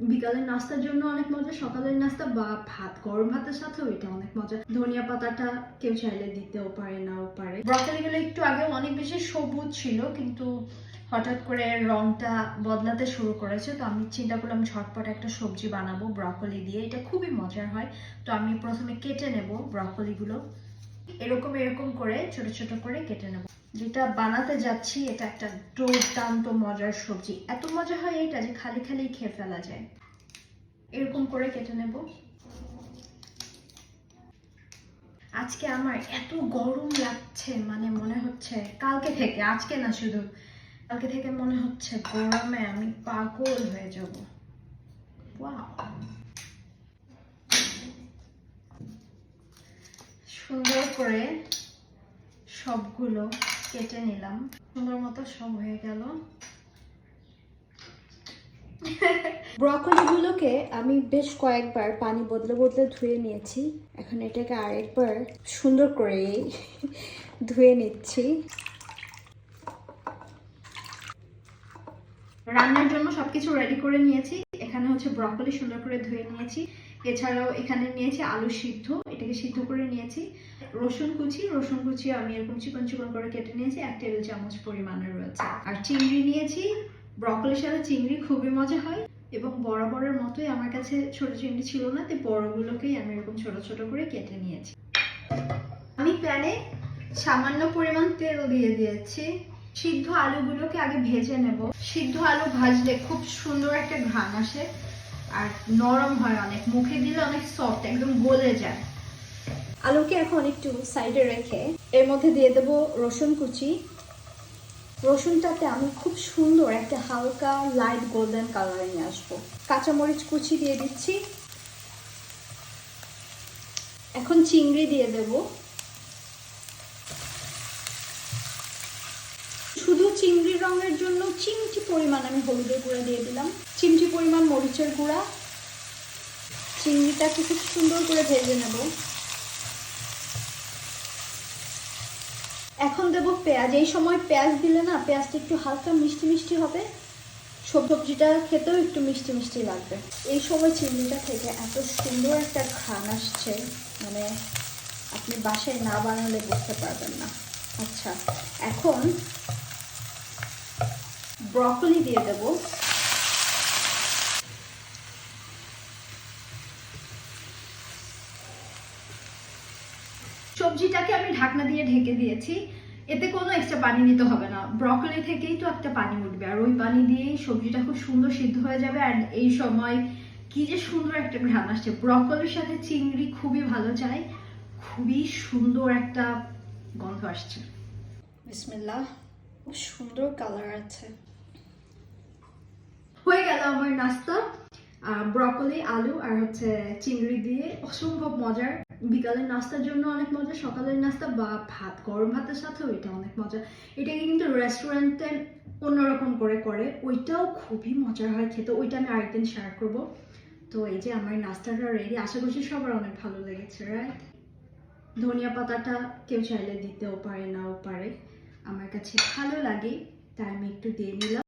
বিকালের নাস্তার জন্য অনেক মজা, সকালের নাস্তা বা ভাত, গরম ভাতের সাথেও এটা অনেক মজা। ধনিয়া পাতাটা কেউ চাইলে দিতেও পারে, নাও পারে। ব্রকলিগুলো একটু আগে অনেক বেশি সবুজ ছিল, কিন্তু হঠাৎ করে রংটা বদলাতে শুরু করেছে, তো আমি চিন্তা করলাম ঝটপট একটা সবজি বানাবো ব্রকলি দিয়ে। এটা খুবই মজার হয়, তো আমি প্রথমে কেটে নেব ব্রকলিগুলো এরকম এরকম করে, ছোট ছোট করে কেটে নেব। যেটা বানাতে যাচ্ছি, এটা একটা দুর্দান্ত মজার সবজি। এত মজা হয় এটা যে খালি খালি খেয়ে ফেলা যায়। এরকম করে কেটে নেব। আজকে আমার এত গরম লাগছে মানে মনে হচ্ছে কালকে থেকে, আজকে না শুধু, কালকে থেকে মনে হচ্ছে গরমে আমি পাগল হয়ে যাব। সুন্দর করে সবগুলো কেটে নিলাম। সুন্দর মতো সব হয়ে গেল। ব্রকলিগুলোকে আমি বেশ কয়েকবার পানি বদলে বদলে ধুয়ে নিয়েছি। এখন এটাকে আরেকবার সুন্দর করে ধুয়ে নিচ্ছি। রান্নার জন্য সবকিছু রেডি করে নিয়েছি। এখানে হচ্ছে ব্রকলি সুন্দর করে ধুয়ে নিয়েছি। এছাড়াও এখানে নিয়েছি আলু সিদ্ধ, এটাকে সিদ্ধ করে নিয়েছি। রসুন কুচি রসুন কুচি আমি এরকম চিকন চিকন করে কেটে নিয়েছি, এক টেবিল চামচ পরিমাণে রয়েছে। আর চিংড়ি নিয়েছি, ব্রকলির সাথে চিংড়ি খুবই মজা হয় এবং বরাবরের মতোই আমার কাছে ছোট চিংড়ি ছিল না, তাই বড়গুলোকেই আমি এরকম ছোট ছোট করে কেটে নিয়েছি। আমি প্যানে সামান্য পরিমাণ তেল দিয়ে দিয়েছি। সিদ্ধ আলুগুলোকে আগে ভেজে নেব। সিদ্ধ আলু ভাজলে খুব সুন্দর একটা ঘ্রাণ আসে আর নরম হয় অনেক। মুখে দিলে অনেক সফট একদম গলে যায়। আলুকে এখন একটু সাইডে রেখে এর মধ্যে দিয়ে দেব রসুন কুচি। রসুনটাতে আমি খুব সুন্দর একটা হালকা লাইট গোল্ডেন কালার নিয়ে আসব। কাঁচামরিচ কুচি দিয়ে দিচ্ছি। এখন চিংড়ি দিয়ে দেব শুধু চিংড়ি রঙের জন্য চিমটি পরিমাণ আমি হলুদের গুঁড়া দিয়ে দিলাম। চিমটি পরিমাণ মরিচের গুঁড়া। চিংড়িটাকে খুব সুন্দর করে ভেজে নেব। এখন দেব পেঁয়াজ। এই সময় পেঁয়াজ দিলে না, পেঁয়াজটা একটু হালকা মিষ্টি মিষ্টি হবে। সবজিটা খেতেও একটু মিষ্টি মিষ্টি লাগবে। এই সময় চিংড়িটা থেকে এত সুন্দর একটা ঘ্রাণ আসছে মানে আপনি বাসায় না বানালে বুঝতে পারবেন না। আচ্ছা এখন ব্রকলি দিয়ে দেব। সবজিটাকে আমি ঢাকনা দিয়ে ঢেকে দিয়েছি। এতে কোনো এক্সট্রা পানি নিতে হবে না। ব্রকলি থেকেই তো একটা পানি উঠবে। আর ওই পানি দিয়েই সবজিটা খুব সুন্দর সিদ্ধ হয়ে যাবে। আর এই সময় কি যে সুন্দর একটা ঘ্রাণ আসছে। ব্রকলির সাথে চিংড়ি খুবই ভালো যায় খুবই সুন্দর একটা গন্ধ আসছে। বিসমিল্লাহ, খুব সুন্দর কালার আছে। হয়ে গেল আমার নাস্তা ব্রকলি আলু আর হচ্ছে চিংড়ি দিয়ে। অসম্ভব মজার। বিকালের নাস্তার জন্য অনেক মজা, সকালের নাস্তা বা ভাত, গরম ভাতের সাথেও এটা অনেক মজা। এটাকে কিন্তু রেস্টুরেন্টে অন্যরকম করে করে। ওইটাও খুবই মজার হয় খেতে। ওইটা আমি আরেকদিন শেয়ার করব। তো এই যে আমার নাস্তাটা রেডি আশা করছি সবার অনেক ভালো লেগেছে রাইট ধনিয়া পাতাটা কেউ চাইলে দিতেও পারে, নাও পারে। আমার কাছে ভালো লাগে, তাই আমি একটু দিয়ে নিলাম।